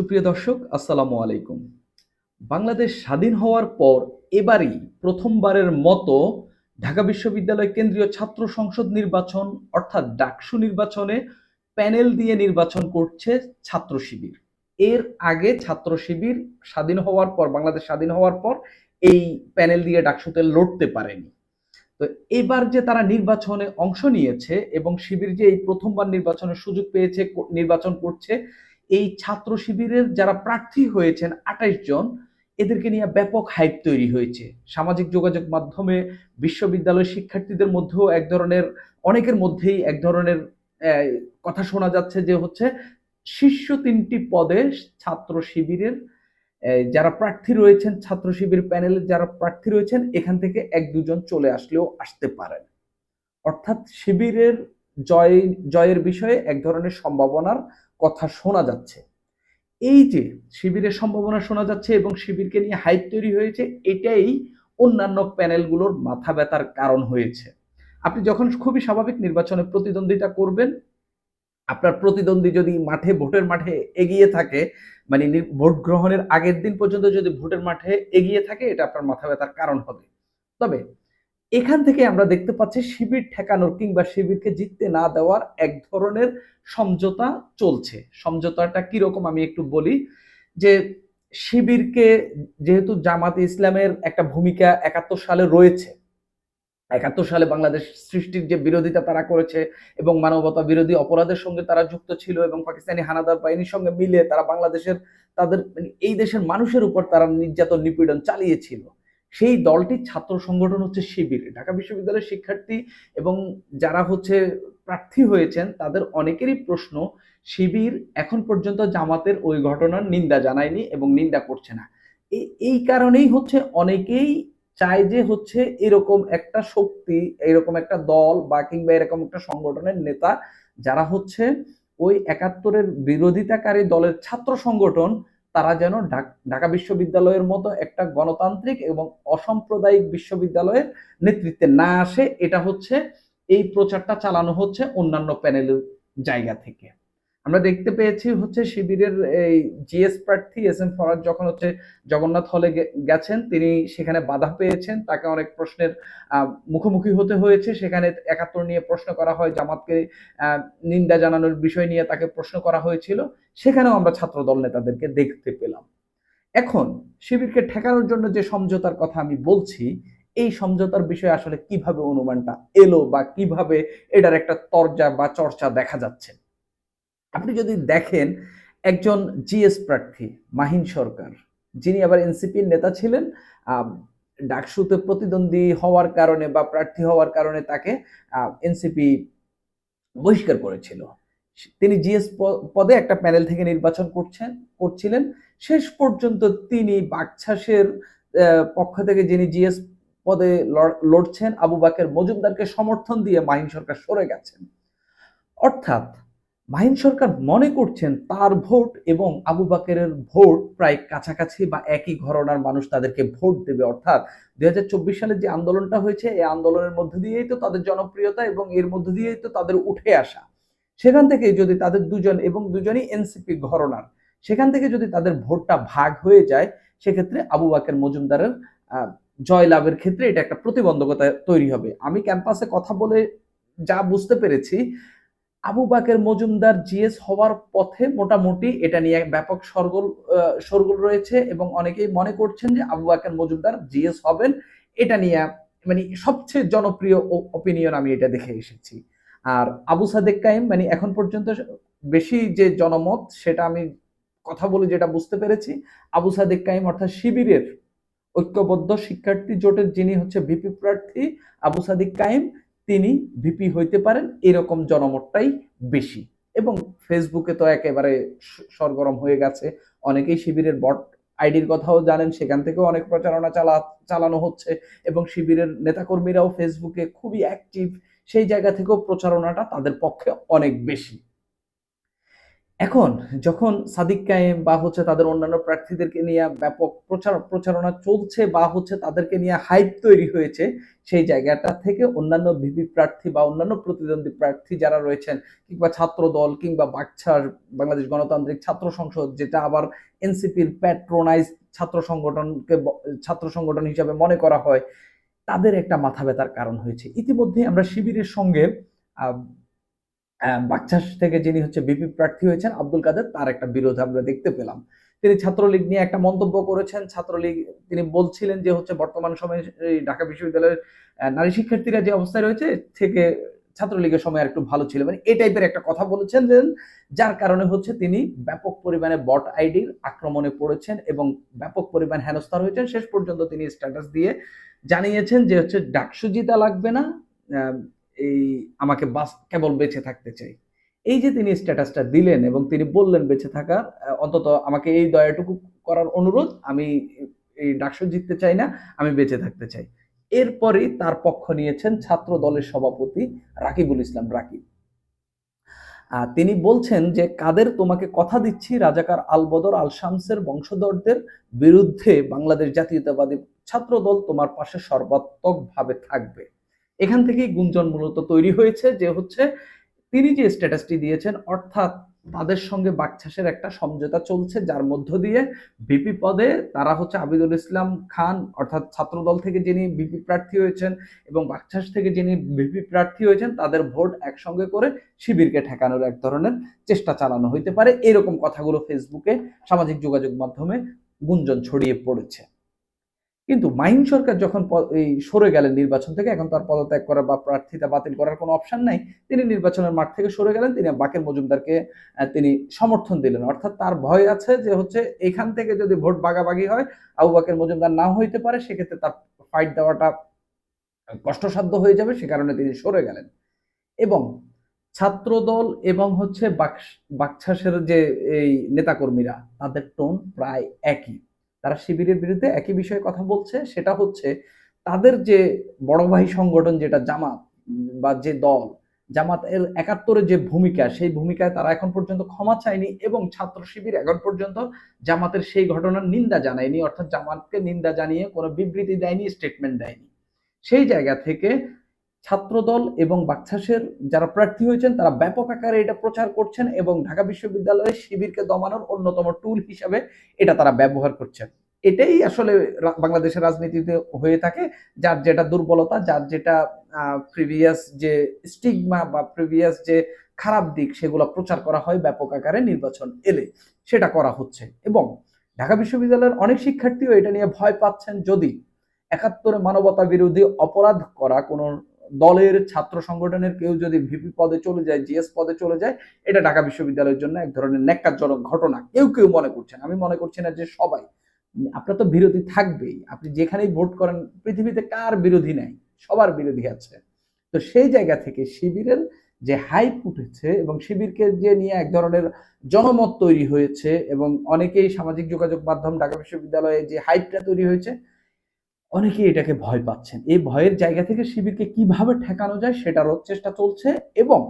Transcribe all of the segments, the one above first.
সুপ্রিয় দর্শক, আসসালামু আলাইকুম। বাংলাদেশ স্বাধীন হওয়ার পর এবারই প্রথমবারের মতো ঢাকা বিশ্ববিদ্যালয় কেন্দ্রীয় ছাত্র সংসদ নির্বাচন, অর্থাৎ ডাকসু নির্বাচনে প্যানেল দিয়ে নির্বাচন করছে ছাত্র শিবির। এর আগে ছাত্র শিবির স্বাধীন হওয়ার পর, বাংলাদেশ স্বাধীন হওয়ার পর এই প্যানেল দিয়ে ডাকসুতে লড়তে পারেনি। তো এবার যে তারা নির্বাচনে অংশ নিয়েছে এবং শিবির যে এই প্রথমবার নির্বাচনের সুযোগ পেয়েছে, নির্বাচন করছে এই ছাত্র শিবিরের যারা প্রার্থী হয়েছেন আঠাইশ জন, এদেরকে নিয়ে ব্যাপক হাইপ তৈরি হয়েছে। সামাজিক যোগাযোগ মাধ্যমে বিশ্ববিদ্যালয় শিক্ষার্থীদের মধ্যেও এক ধরনের, অনেকের মধ্যেই এক ধরনের কথা শোনা যাচ্ছে যে হচ্ছে শীর্ষ তিনটি পদে ছাত্র শিবিরের যারা প্রার্থী রয়েছেন, ছাত্র শিবির প্যানেলের যারা প্রার্থী রয়েছেন, এখান থেকে এক দুজন চলে আসলেও আসতে পারেন। অর্থাৎ শিবিরের জয়, জয়ের বিষয়ে এক ধরনের সম্ভাবনার কথা শোনা যাচ্ছে। এই যে শিবিরের সম্ভাবনা শোনা যাচ্ছে এবং শিবিরকে নিয়ে হাইপ তৈরি হয়েছে, এটাই অন্যান্য প্যানেলগুলোর মাথা ব্যথার কারণ হয়েছে। আপনি যখন খুবই স্বাভাবিক নির্বাচনে প্রতিদ্বন্দ্বিতা করবেন, আপনার প্রতিদ্বন্দ্বী যদি মাঠে, ভোটের মাঠে এগিয়ে থাকে মানে ভোট গ্রহণের আগের দিন পর্যন্ত যদি ভোটের মাঠে এগিয়ে থাকে, এটা আপনার মাথা ব্যথার কারণ হবে। তবে এখান থেকে আমরা দেখতে পাচ্ছি শিবির ঠেকানোর কিংবা শিবিরকে জিততে না দেওয়ার এক ধরনের সমঝোতা চলছে। সমঝোতাটা কীরকম আমি একটু বলি যে শিবিরকে যেহেতু জামাতে ইসলামের একটা ভূমিকা একাত্তর সালে রয়েছে, একাত্তর সালে বাংলাদেশ সৃষ্টির যে বিরোধিতা তারা করেছে এবং মানবতা বিরোধী অপরাধের সঙ্গে তারা যুক্ত ছিল এবং পাকিস্তানি হানাদার বাহিনীর সঙ্গে মিলে তারা বাংলাদেশের তাদের মানে এই দেশের মানুষের উপর তারা নির্যাতন নিপীড়ন চালিয়েছিল। সেই দলটির ছাত্র সংগঠন হচ্ছে শিবির। ঢাকা বিশ্ববিদ্যালয়ের শিক্ষার্থী এবং যারা হচ্ছে প্রার্থী হয়েছেন, তাদের অনেকেরই প্রশ্ন, শিবির এখন পর্যন্ত জামাতের ওই ঘটনার নিন্দা জানায়নি এবং নিন্দা করছে না। এই কারণেই হচ্ছে অনেকেই চায় যে হচ্ছে এরকম একটা শক্তি, এরকম একটা দল বা কিংবা এরকম একটা সংগঠনের নেতা যারা হচ্ছে ওই একাত্তরের বিরোধিতাকারী দলের ছাত্র সংগঠন তারা যেন ঢাক- বিশ্ববিদ্যালয়ের মতো একটা গণতান্ত্রিক এবং অসাম্প্রদায়িক বিশ্ববিদ্যালয়ের নেতৃত্বে না আসে, এটা হচ্ছে এই প্রচারটা চালানো হচ্ছে অন্যান্য প্যানেলের জায়গা থেকে। আমরা দেখতে পেয়েছি হচ্ছে শিবিরের এই জিএস প্রার্থী এস এম ফরাজ যখন হচ্ছে জগন্নাথ হলে গেছেন, তিনি সেখানে বাধা পেয়েছেন। তাকে অনেক প্রশ্নের মুখোমুখি হতে হয়েছে। সেখানে একাত্তর নিয়ে প্রশ্ন করা হয়, জামাতকে নিন্দা জানানোর বিষয় নিয়ে তাকে প্রশ্ন করা হয়েছিল। সেখানেও আমরা ছাত্রদল নেতাদেরকে দেখতে পেলাম। এখন শিবিরকে ঠেকানোর জন্য যে সমঝোতার কথা আমি বলছি, এই সমঝোতার বিষয়ে আসলে কীভাবে অনুমানটা এলো বা কীভাবে এটার একটা তরজা বা চর্চা দেখা যাচ্ছে? আপনি যদি দেখেন একজন জিএস প্রার্থী, মাহিন সরকার, যিনি আবার এনসিপির নেতা ছিলেন ডাকসুতে প্রতিদ্বন্দ্বী হওয়ার কারণে বা প্রার্থী হওয়ার কারণে তাকে এনসিপি বহিষ্কার করেছিল। তিনি জিএস পদে একটা প্যানেল থেকে নির্বাচন করছেন, করছিলেন। শেষ পর্যন্ত তিনি বাকছাসের পক্ষ থেকে যিনি জিএস পদে লড়- লড়ছেন, আবু বাকের মজুমদারকে সমর্থন দিয়ে মাহিন সরকার সরে গেছেন। অর্থাৎ মাহিন সরকার মনে করছেন তার ভোট এবং আবু বাকেরের ভোট প্রায় কাছাকাছি বা একই ঘরনার মানুষ তাদেরকে ভোট দেবে। অর্থাৎ দুই সালে যে আন্দোলনটা হয়েছে এই আন্দোলনের মধ্যে দিয়েই তো তাদের জনপ্রিয়তা এবং এর মধ্যে দিয়েই তো তাদের উঠে আসা। সেখান থেকে যদি তাদের দুজন এবং দুজনই এনসিপি ঘরনার সেখান থেকে যদি তাদের ভোটটা ভাগ হয়ে যায় সেক্ষেত্রে আবু বাকের মজুমদারের আহ, জয় লাভের ক্ষেত্রে এটা একটা প্রতিবন্ধকতা তৈরি হবে। আমি ক্যাম্পাসে কথা বলে যা বুঝতে পেরেছি আবু বাকের মজুমদার জিএস হওয়ার পথে মোটামুটি এটা নিয়ে ব্যাপক সরগোল আহ, শোরগোল রয়েছে এবং অনেকেই মনে করছেন যে আবু বাকের মজুমদার জিএস হবেন। এটা নিয়ে মানে সবচেয়ে জনপ্রিয় ওপিনিয়ন আমি এটা দেখে এসেছি। আর আবু সাদেক কাইম মানে এখন পর্যন্ত বেশি যে জনমত সেটা আমি কথা বলে যেটা বুঝতে পেরেছি আবু সাদেক কাইম অর্থাৎ শিবিরের ঐক্যবদ্ধ শিক্ষার্থী জোটের যিনি হচ্ছে ভিপি প্রার্থী আবু সাদিক কাইম তিনি ভিপি হইতে পারেন, এরকম জনমতটাই বেশি। এবং ফেসবুকে তো একেবারে সরগরম হয়ে গেছে। অনেকেই শিবিরের বট আইডির কথাও জানেন, সেখান থেকেও অনেক প্রচারণা চালা, চালানো হচ্ছে। এবং শিবিরের নেতাকর্মীরাও ফেসবুকে খুবই অ্যাক্টিভ সেই জায়গা থেকেও প্রচারণাটা তাদের পক্ষে অনেক বেশি। এখন যখন সাদিক কায়েম বা হচ্ছে তাদের অন্যান্য প্রার্থীদেরকে নিয়ে ব্যাপক প্রচার প্রচারণা চলছে বা হচ্ছে তাদেরকে নিয়ে হাইপ তৈরি হয়েছে, সেই জায়গাটা থেকে অন্যান্য ভিপি প্রার্থী বা অন্যান্য প্রতিদ্বন্দ্বী প্রার্থী যারা রয়েছেন, কিংবা ছাত্র দল কিংবা বাকছার বাংলাদেশ গণতান্ত্রিক ছাত্র সংসদ, যেটা আবার এনসিপির প্যাট্রোনাইজ ছাত্র সংগঠনকে ছাত্র সংগঠন হিসাবে মনে করা হয়, তাদের একটা মাথা ব্যথার কারণ হয়েছে। ইতিমধ্যে আমরা শিবিরের সঙ্গে আহ, থেকে যিনি হচ্ছে বিপি প্রার্থী হয়েছেন আব্দুল কাদের তার একটা বিরোধ আমরা দেখতে পেলাম। তিনি ছাত্রলীগ নিয়ে একটা মন্তব্য করেছেন। ছাত্রলীগ তিনি বলছিলেন যে হচ্ছে বর্তমান সময়ে ঢাকা বিশ্ববিদ্যালয়ের নারী শিক্ষার্থীরা যে অবস্থায় রয়েছে থেকে ছাত্রলীগের সময় একটু ভালো ছিল। মানে এই টাইপের একটা কথা বলেছেন যার কারণে হচ্ছে তিনি ব্যাপক পরিমাণে বট আইডির আক্রমণে পড়েছেন এবং ব্যাপক পরিমাণ হেনস্থার হয়েছেন। শেষ পর্যন্ত তিনি স্ট্যাটাস দিয়ে জানিয়েছেন যে হচ্ছে ডাকসু জিতা লাগবে না। এই আমাকে বাস, কেবল বেঁচে থাকতে চাই। এই যে তিনি স্ট্যাটাসটা দিলেন এবং তিনি বললেন বেঁচে থাকার অন্তত আমাকে এই দয়াটুকু করার অনুরোধ, আমি এই ডাকসু জিততে চাই না, আমি বেঁচে থাকতে চাই। এরপরেই তার পক্ষ নিয়েছেন ছাত্র দলের সভাপতি রাকিবুল ইসলাম রাকিব। তিনি বলছেন যে, কাদের তোমাকে কথা দিচ্ছি? রাজাকার আলবদর আল শামসের বংশধরদের বিরুদ্ধে বাংলাদেশ জাতীয়তাবাদী ছাত্র দল তোমার পাশে সর্বাত্মকভাবে থাকবে। এখান থেকেই গুঞ্জন মূলত তৈরি হয়েছে যে হচ্ছে তিনি যে স্ট্যাটাসটি দিয়েছেন, অর্থাৎ তাদের সঙ্গে বাকছাসের একটা সমঝোতা চলছে, যার মধ্য দিয়ে ভিপি পদে তারা হচ্ছে আবিদুল ইসলাম খান, অর্থাৎ ছাত্রদল থেকে যিনি ভিপি প্রার্থী হয়েছেন এবং বাকছাস থেকে যিনি ভিপি প্রার্থী হয়েছেন, তাদের ভোট একসঙ্গে করে শিবিরকে ঠেকানোর এক ধরনের চেষ্টা চালানো হইতে পারে। এরকম কথাগুলো ফেসবুকে সামাজিক যোগাযোগ মাধ্যমে গুঞ্জন ছড়িয়ে পড়েছে। কিন্তু মাহিন সরকার যখন এই সরে গেলেন নির্বাচন থেকে, এখন তার পদত্যাগ করা বা প্রার্থিতা বাতিল করার কোনো অপশান নাই। তিনি নির্বাচনের মাঠ থেকে সরে গেলেন, তিনি বাকের মজুমদারকে তিনি সমর্থন দিলেন। অর্থাৎ তার ভয় আছে যে হচ্ছে এখান থেকে যদি ভোট বাগাবাগি হয়, আবু বাকের মজুমদার নাও হইতে পারে, সেক্ষেত্রে তার ফাইট দেওয়াটা কষ্টসাধ্য হয়ে যাবে, সে কারণে তিনি সরে গেলেন। এবং ছাত্রদল এবং হচ্ছে বাকছাসের যে এই নেতাকর্মীরা, তাদের টোন প্রায় একই। তারা শিবিরের বিরুদ্ধে একই বিষয়ে কথা বলছে। সেটা হচ্ছে তাদের যে বড় ভাই সংগঠন যেটা জামাত বা যে দল জামাত এর একাত্তরের যে ভূমিকা, সেই ভূমিকায় তারা এখন পর্যন্ত ক্ষমা চায়নি এবং ছাত্র শিবির এখন পর্যন্ত জামাতের সেই ঘটনার নিন্দা জানায়নি। অর্থাৎ জামাতকে নিন্দা জানিয়ে কোনো বিবৃতি দেয়নি স্টেটমেন্ট দেয়নি। সেই জায়গা থেকে ছাত্রদল এবং বাকছাসের যারা প্রার্থী হয়েছেন, তারা ব্যাপক আকারে এটা প্রচার করছেন এবং ঢাকা বিশ্ববিদ্যালয়ে শিবিরকে দমানোর অন্যতম টুল হিসাবে এটা তারা ব্যবহার করছেন। এটাই আসলে বাংলাদেশের রাজনীতিতে হয়ে থাকে, যার যেটা দুর্বলতা, যার যেটা প্রিভিয়াস যে স্টিগমা বা প্রিভিয়াস যে খারাপ দিক, সেগুলো প্রচার করা হয় ব্যাপক আকারে নির্বাচন এলে। সেটা করা হচ্ছে এবং ঢাকা বিশ্ববিদ্যালয়ের অনেক শিক্ষার্থীও এটা নিয়ে ভয় পাচ্ছেন যদি একাত্তরে মানবতা বিরোধী অপরাধ করা কোনো দলের ছাত্র সংগঠনের কেউ যদি ভিপি পদে চলে যায়, জিএস পদে চলে যায়, এটা ঢাকা বিশ্ববিদ্যালয়ের জন্য এক ধরনের ন্যাক্কারজনক ঘটনা। কেউ কেউ মনে করছেন। আমি মনে করছি না যে সবাই। আপনার তো বিরোধী থাকবেই। আপনি যেখানেই ভোট করেন, পৃথিবীতে কার বিরোধী নাই? সবার বিরোধী আছে। তো সেই জায়গা থেকে শিবিরের যে হাইপ উঠেছে এবং শিবিরকে যে নিয়ে এক ধরনের জনমত তৈরি হয়েছে এবং অনেকেই সামাজিক যোগাযোগ মাধ্যম ঢাকা বিশ্ববিদ্যালয়ে যে হাইপটা তৈরি হয়েছে অনেকেই এটাকে ভয় পাচ্ছেন। এই ভয়ের জায়গা থেকে শিবিরকে কীভাবে ঠেকানো যায় সেটারও চেষ্টা চলছে এবং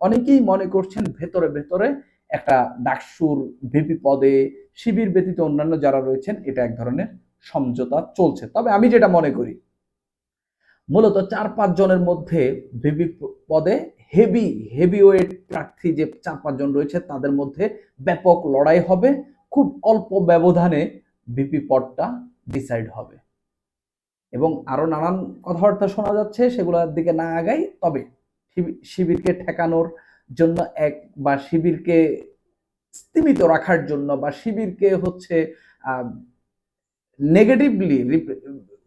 অনেকেই মনে করছেন ভেতরে ভেতরে একটা ডাকসুর ভিপি পদে শিবির ব্যতীত অন্যান্য যারা রয়েছেন, এটা এক ধরনের সমঝোতা চলছে। তবে আমি যেটা মনে করি, মূলত চার পাঁচ জনের মধ্যে ভিপি পদে হেভি হেভি ওয়েট প্রার্থী যে চার পাঁচজন রয়েছে, তাদের মধ্যে ব্যাপক লড়াই হবে। খুব অল্প ব্যবধানে ভিপি পদটা ডিসাইড হবে। এবং আরও নানান কথাবার্তা শোনা যাচ্ছে সেগুলোর দিকে না আগাই তবে শিবি- শিবিরকে ঠেকানোর জন্য এক বা শিবিরকে স্তীমিত রাখার জন্য বা শিবিরকে হচ্ছে নেগেটিভলি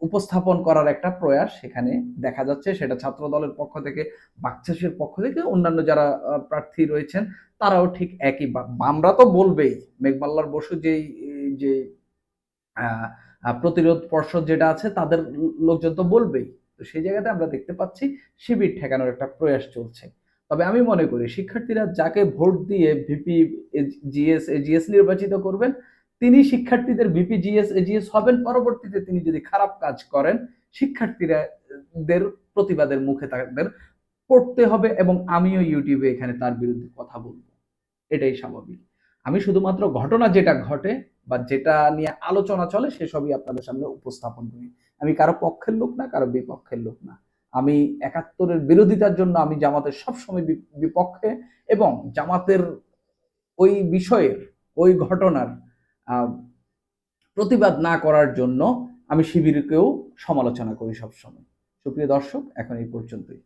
উপস্থাপন করার একটা প্রয়াস সেখানে দেখা যাচ্ছে। সেটা ছাত্র দলের পক্ষ থেকে বাকচাষের পক্ষ থেকে অন্যান্য যারা প্রার্থী রয়েছেন তারাও ঠিক একই বামরা তো বলবেই মেঘমাল্লার বসু যেই যে আহ, প্রতিরোধ পর্ষদ যেটা আছে, তাদের লোকজন তো বলবেই। তো সেই জায়গাতে আমরা দেখতে পাচ্ছি শিবির ঠেকানোর একটা প্রয়াস চলছে। তবে আমি মনে করি শিক্ষার্থীরা যাকে ভোট দিয়ে ভিপি জিএস এজিএস নির্বাচিত করবেন, তিনি শিক্ষার্থীদের ভিপি জিএস এজিএস হবেন। পরবর্তীতে তিনি যদি খারাপ কাজ করেন শিক্ষার্থীরা দের প্রতিবাদের মুখে তাদের পড়তে হবে এবং আমিও ইউটিউবে এখানে তার বিরুদ্ধে কথা বলব। এটাই স্বাভাবিক। আমি শুধুমাত্র ঘটনা যেটা ঘটে বা যেটা নিয়ে আলোচনা চলে সেসবই আপনাদের সামনে উপস্থাপন করি। আমি কারও পক্ষের লোক না, কারও বিপক্ষের লোক না। আমি একাত্তরের বিরোধিতার জন্য আমি জামাতের সবসময় বিপক্ষে এবং জামাতের ওই বিষয়ের, ওই ঘটনার প্রতিবাদ না করার জন্য আমি শিবিরকেও সমালোচনা করি সবসময়। সুপ্রিয় দর্শক, এখন এই পর্যন্তই।